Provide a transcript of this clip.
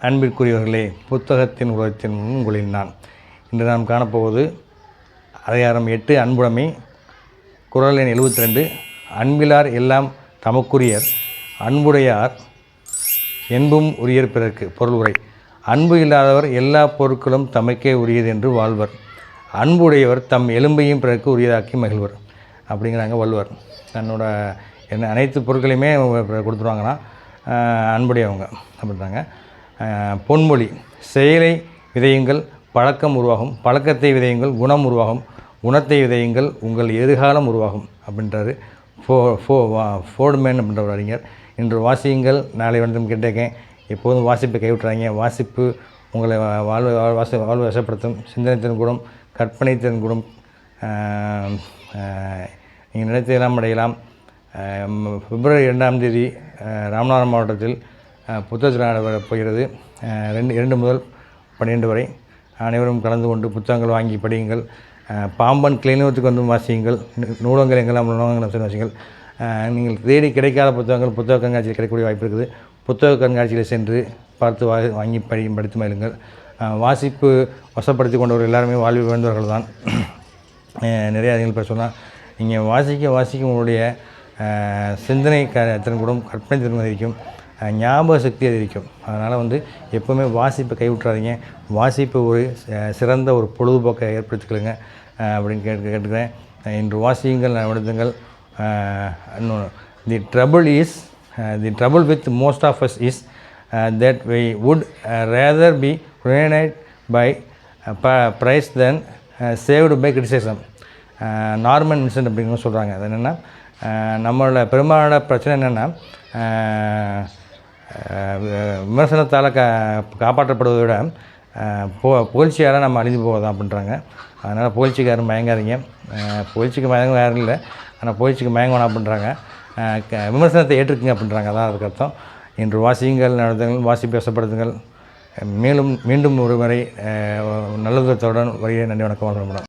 அன்பிற்குரியவர்களே புத்தகத்தின் உலகத்தின் முன் உங்களில் நான். இன்று நாம் காணப்போவது அதிகாரம் எட்டு அன்புடைமை. குரல் எண் எழுபத்தி ரெண்டு அன்பிலார் எல்லாம் தமக்குரியர் அன்புடையார் என்பும் உரியர் பிறர்க்கு. பொருள் உரை அன்பு இல்லாதவர் எல்லா பொருட்களும் தமக்கே உரியது என்று வாழ்வர். அன்புடையவர் தம் எலும்பையும் பிறர்க்கு உரியதாக்கி மகிழ்வர் அப்படிங்கிறாங்க வள்ளுவர். தன்னோட என்ன அனைத்து பொருட்களையுமே அவங்க கொடுத்துருவாங்கன்னா அன்புடையவங்க அப்படின்றாங்க. பொன்மொழி செயலை விதையுங்கள் பழக்கம் உருவாகும் பழக்கத்தை விதையுங்கள் குணம் உருவாகும் குணத்தை விதையுங்கள் உங்கள் எதிர்காலம் உருவாகும் அப்படின்றாரு. ஃபோ ஃபோ வா ஃபோர்ட்மேன் அப்படின்ற ஒரு அறிஞர். இன்று வாசியுங்கள் நாளை வந்து கேட்டிருக்கேன். எப்போதும் வாசிப்பை கைவிட்டுறாங்க வாசிப்பு உங்களை வாழ்வு வாழ்- வாச வாழ்வு வசப்படுத்தும் சிந்தனை திறன் கூடும் கற்பனை திறன் கூடும் நீங்கள் நினைத்தெல்லாம் அடையலாம். பிப்ரவரி இரண்டாம் தேதி ஆஹ் ராமநாதபுரம் மாவட்டத்தில் ஆஹ் போகிறது. ரெண்டு இரண்டு முதல் பன்னிரெண்டு வரை. அனைவரும் கலந்து கொண்டு புத்தகங்கள் வாங்கி படியுங்கள். பாம்பன் கிளிநூத்துக்கு வந்து வாசியுங்கள். நூலகங்கள் எங்கெல்லாம் நூலகங்கள் வாசியுங்கள். நீங்கள் தேடி கிடைக்காத புத்தகங்கள் புத்தக கண்காட்சியில் கிடைக்கக்கூடிய வாய்ப்பு இருக்குது. புத்தக கண்காட்சியில் சென்று பார்த்து வா வாங்கி படி படித்து மயிலுங்கள் வாசிப்பு வசப்படுத்தி கொண்டவர் எல்லாருமே வாழ்வில் வாழ்ந்தவர்கள் தான். நிறைய அறிஞர்கள் பேர் சொன்னால் நீங்கள் வாசிக்க வாசிக்க உங்களுடைய சிந்தனை க திறன் கூடும் கற்பனை திறன் அதிகரிக்கும். ஞாபக சக்தி அதிகரிக்கும். அதனால் வந்து எப்போவுமே வாசிப்பை கைவிட்றாதீங்க வாசிப்பு ஒரு சிறந்த ஒரு பொழுதுபோக்கை ஏற்படுத்திக்கொள்ளுங்க. அப்படின்னு கேட்டு கேட்டுக்கிறேன். இன்று வாசியுங்கள் விடுத்துங்கள் இன்னொன்று the trouble is the trouble with most of us is that we would rather be ruined by praise then saved by criticism Norman Vincent அப்படிங்கிற சொல்கிறாங்க அது என்னென்னா நம்மளோட பெரும்பாலான பிரச்சனை என்னென்னா விமர்சனத்தால் கா காப்பாற்றப்படுவதை விட போ புகழ்ச்சியால் நம்ம அழிஞ்சு போவதான் அப்படின்றாங்க. அதனால் புகழ்ச்சிக்காரன் மயங்காதீங்க. புகழ்ச்சிக்கு மயங்க யாரும் இல்லை. ஆனால் புகழ்ச்சிக்கு மயங்க வேணாம் அப்படின்றாங்க க- விமர்சனத்தை ஏற்றுக்குங்க அப்படின்றாங்க. அதான் அதுக்கு அர்த்தம். இன்று வாசியுங்கள் நடத்துங்கள் வாசி பேசப்படுத்துங்கள். மேலும் மீண்டும் ஒரு முறை அஹ், நல்ல வருகிறேன். நன்றி வணக்கம் வணக்கம்